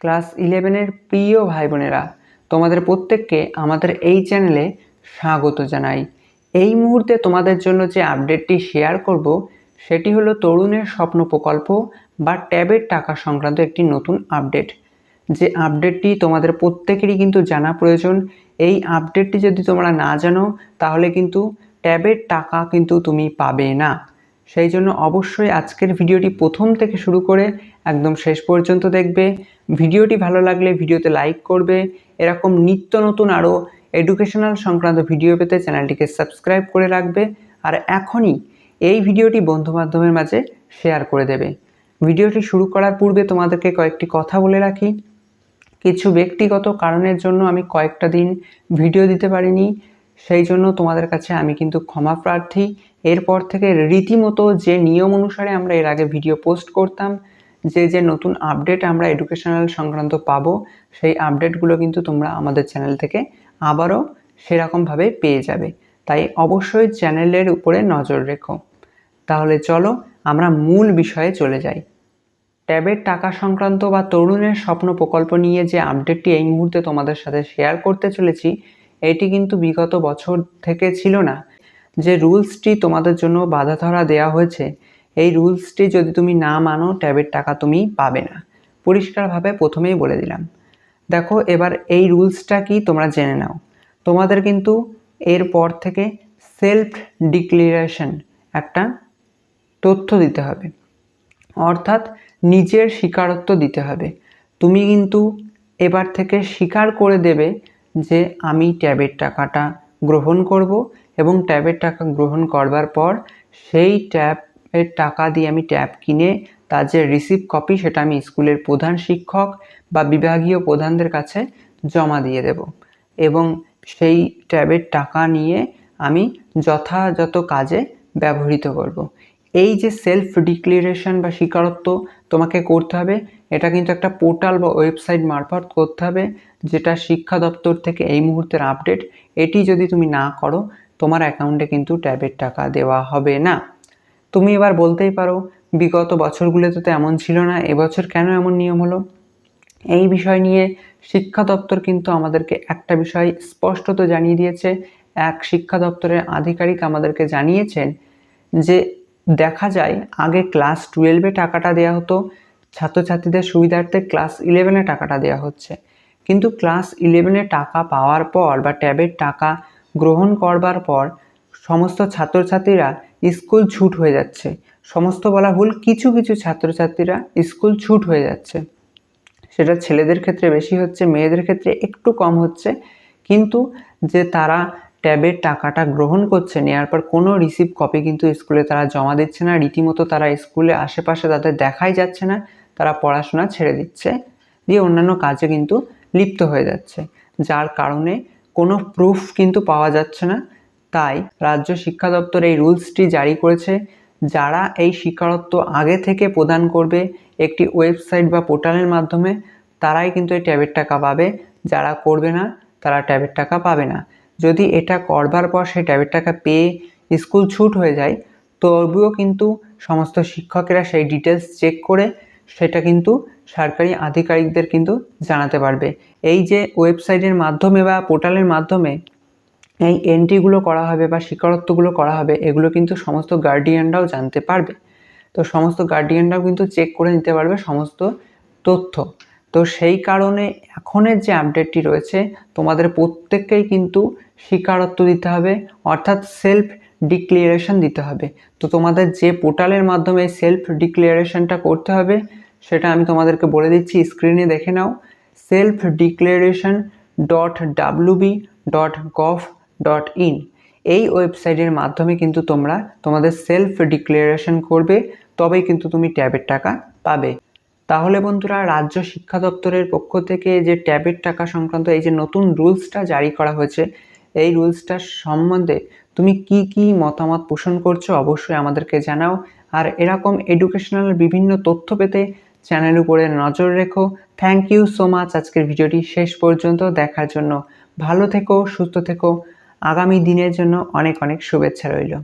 Class ইলেভেনের প্রিয় ভাই বোনেরা তোমাদের প্রত্যেককে আমাদের এই চ্যানেলে স্বাগত জানাই। এই মুহূর্তে তোমাদের জন্য যে আপডেটটি শেয়ার করব, সেটি হলো তরুণের স্বপ্ন প্রকল্প বা ট্যাবের টাকা সংক্রান্ত একটি নতুন আপডেট। যে আপডেটটি তোমাদের প্রত্যেকেরই কিন্তু জানা প্রয়োজন, এই আপডেটটি যদি তোমরা না জানো, তাহলে কিন্তু ট্যাবের টাকা কিন্তু তুমি পাবে না। সেই জন্য অবশ্যই আজকের ভিডিওটি প্রথম থেকে শুরু করে একদম শেষ পর্যন্ত দেখবে। ভিডিওটি ভালো লাগলে ভিডিওতে লাইক করবে। এরকম নিত্য নতুন আরও এডুকেশনাল সংক্রান্ত ভিডিও পেতে চ্যানেলটিকে সাবস্ক্রাইব করে রাখবে আর এখনই এই ভিডিওটি বন্ধু মাধ্যমের মাঝে শেয়ার করে দেবে। ভিডিওটি শুরু করার পূর্বে তোমাদেরকে কয়েকটি কথা বলে রাখি। কিছু ব্যক্তিগত কারণের জন্য আমি কয়েকটা দিন ভিডিও দিতে পারিনি। সেই জন্য তোমাদের কাছে আমি কিন্তু ক্ষমা প্রার্থী। এরপর থেকে রীতিমতো যে নিয়ম অনুসারে আমরা এর আগে ভিডিও পোস্ট করতাম, যে যে নতুন আপডেট আমরা এডুকেশনাল সংক্রান্ত পাবো, সেই আপডেটগুলো কিন্তু তোমরা আমাদের চ্যানেল থেকে আবারও সেরকমভাবে পেয়ে যাবে। তাই অবশ্যই চ্যানেলের উপরে নজর রেখো। তাহলে চলো আমরা মূল বিষয়ে চলে যাই। ট্যাবের টাকা সংক্রান্ত বা তরুণের স্বপ্ন প্রকল্প নিয়ে যে আপডেটটি এই মুহূর্তে তোমাদের সাথে শেয়ার করতে চলেছি, এটি কিন্তু বিগত বছর থেকে ছিল না। যে রুলসটি তোমাদের জন্য বাধা ধরা দেওয়া হয়েছে, এই রুলসটি যদি তুমি না মানো, ট্যাবের টাকা তুমি পাবে না। পরিষ্কারভাবে প্রথমেই বলে দিলাম। দেখো, এবার এই রুলসটা কি তোমরা জেনে নাও। তোমাদের কিন্তু এরপর থেকে সেলফ ডিক্লারেশন একটা তথ্য দিতে হবে। অর্থাৎ নিজের স্বীকারত্ব দিতে হবে। তুমি কিন্তু এবার থেকে স্বীকার করে দেবে যে আমি ট্যাবের টাকাটা গ্রহণ করব এবং ট্যাবের টাকা গ্রহণ করবার পর সেই ট্যাবের টাকা দিয়ে আমি ট্যাব কিনে তার যে রিসিভ কপি সেটা আমি স্কুলের প্রধান শিক্ষক বা বিভাগীয় প্রধানদের কাছে জমা দিয়ে দেব এবং সেই ট্যাবের টাকা নিয়ে আমি যথাযথ কাজে ব্যবহৃত করব। এই যে সেলফ ডিক্লারেশন বা স্বীকারোক্ত তোমাকে করতে হবে, এটা কিন্তু একটা পোর্টাল বা ওয়েবসাইট মারফত করতে হবে যেটা শিক্ষা দপ্তর থেকে এই মুহূর্তের আপডেট এটি যদি তুমি না করো, তোমার অ্যাকাউন্টে কিন্তু ট্যাবের টাকা দেওয়া হবে না। তুমি এবার বলতেই পারো, বিগত বছরগুলোতে তো এমন ছিল না, এবছর কেন এমন নিয়ম হলো? এই বিষয় নিয়ে শিক্ষা দপ্তর কিন্তু আমাদেরকে একটা বিষয় স্পষ্টত জানিয়ে দিয়েছে। এক শিক্ষা দপ্তরের আধিকারিক আমাদেরকে জানিয়েছেন যে দেখা যায়, আগে ক্লাস টুয়েলভে টাকাটা দেওয়া হতো, ছাত্রছাত্রীদের সুবিধার্থে ক্লাস ইলেভেনে টাকাটা দেওয়া হচ্ছে। কিন্তু ক্লাস ইলেভেনে টাকা পাওয়ার পর বা ট্যাবের টাকা গ্রহণ করবার পর সমস্ত ছাত্রছাত্রীরা স্কুল ছুট হয়ে যাচ্ছে। সমস্ত বলা ভুল, কিছু কিছু ছাত্রছাত্রীরা স্কুল ছুট হয়ে যাচ্ছে। সেটা ছেলেদের ক্ষেত্রে বেশি হচ্ছে, মেয়েদের ক্ষেত্রে একটু কম হচ্ছে। কিন্তু যে তারা ট্যাবের টাকাটা গ্রহণ করছে নেওয়ার পর কোনো রিসিভ কপি কিন্তু স্কুলে তারা জমা দিচ্ছে না। রীতিমতো তারা স্কুলে আশেপাশে তাদের দেখাই যাচ্ছে না, তারা পড়াশোনা ছেড়ে দিচ্ছে। দিয়ে অন্যান্য কাজে কিন্তু লিপ্ত হয়ে যাচ্ছে, যার কারণে কোনো প্রুফ কিন্তু পাওয়া যাচ্ছে না। তাই রাজ্য শিক্ষা দপ্তর এই রুলসটি জারি করেছে, যারা এই স্বীকারোক্ত আগে থেকে প্রদান করবে একটি ওয়েবসাইট বা পোর্টালের মাধ্যমে, তারাই কিন্তু এই ট্যাবের টাকা পাবে। যারা করবে না, তারা ট্যাবের টাকা পাবে না। যদি এটা করবার পর সেই ট্যাবের টাকা পেয়ে স্কুল ছুট হয়ে যায়, তবুও কিন্তু সমস্ত শিক্ষকেরা সেই ডিটেলস চেক করে সেটা কিন্তু সরকারি আধিকারিকদের কিন্তু জানাতে পারবে। এই যে ওয়েবসাইটের মাধ্যমে বা পোর্টালের মাধ্যমে এই এন্ট্রিগুলো করা হবে বা স্বীকারোক্তগুলো করা হবে, এগুলো কিন্তু সমস্ত গার্ডিয়ানরাও জানতে পারবে। তো সমস্ত গার্ডিয়ানরাও কিন্তু চেক করে নিতে পারবে সমস্ত তথ্য। তো সেই কারণে এখনের যে আপডেটটি রয়েছে, তোমাদের প্রত্যেককেই কিন্তু স্বীকারত্ব দিতে হবে। অর্থাৎ সেলফ ডিক্লিয়ারেশন দিতে হবে। তো তোমাদের যে পোর্টালের মাধ্যমে সেলফ ডিক্লিয়ারেশনটা করতে হবে, সেটা আমি তোমাদেরকে বলে দিচ্ছি স্ক্রিনে দেখে নাও। Self declaration dot WB dot gov dot in এই ওয়েবসাইটের মাধ্যমে কিন্তু তোমরা তোমাদের সেলফ ডিক্লারেশন করবে, তবেই কিন্তু তুমি ট্যাবের টাকা পাবে। তাহলে বন্ধুরা, রাজ্য শিক্ষা দপ্তরের পক্ষ থেকে যে ট্যাবের টাকা সংক্রান্ত এই যে নতুন রুলসটা জারি করা হয়েছে এই রুলসটার সম্বন্ধে তুমি কি কি মতামত পোষণ করছ অবশ্যই আমাদেরকে জানাও। আর এরকম এডুকেশনাল বিভিন্ন তথ্য পেতে চ্যানেল উপরে নজর রেখো। থ্যাংক ইউ সো মাচ আজকের ভিডিওটি শেষ পর্যন্ত দেখার জন্য ভালো থেকো, সুস্থ থেকো। আগামী দিনের জন্য অনেক অনেক শুভেচ্ছা রইল।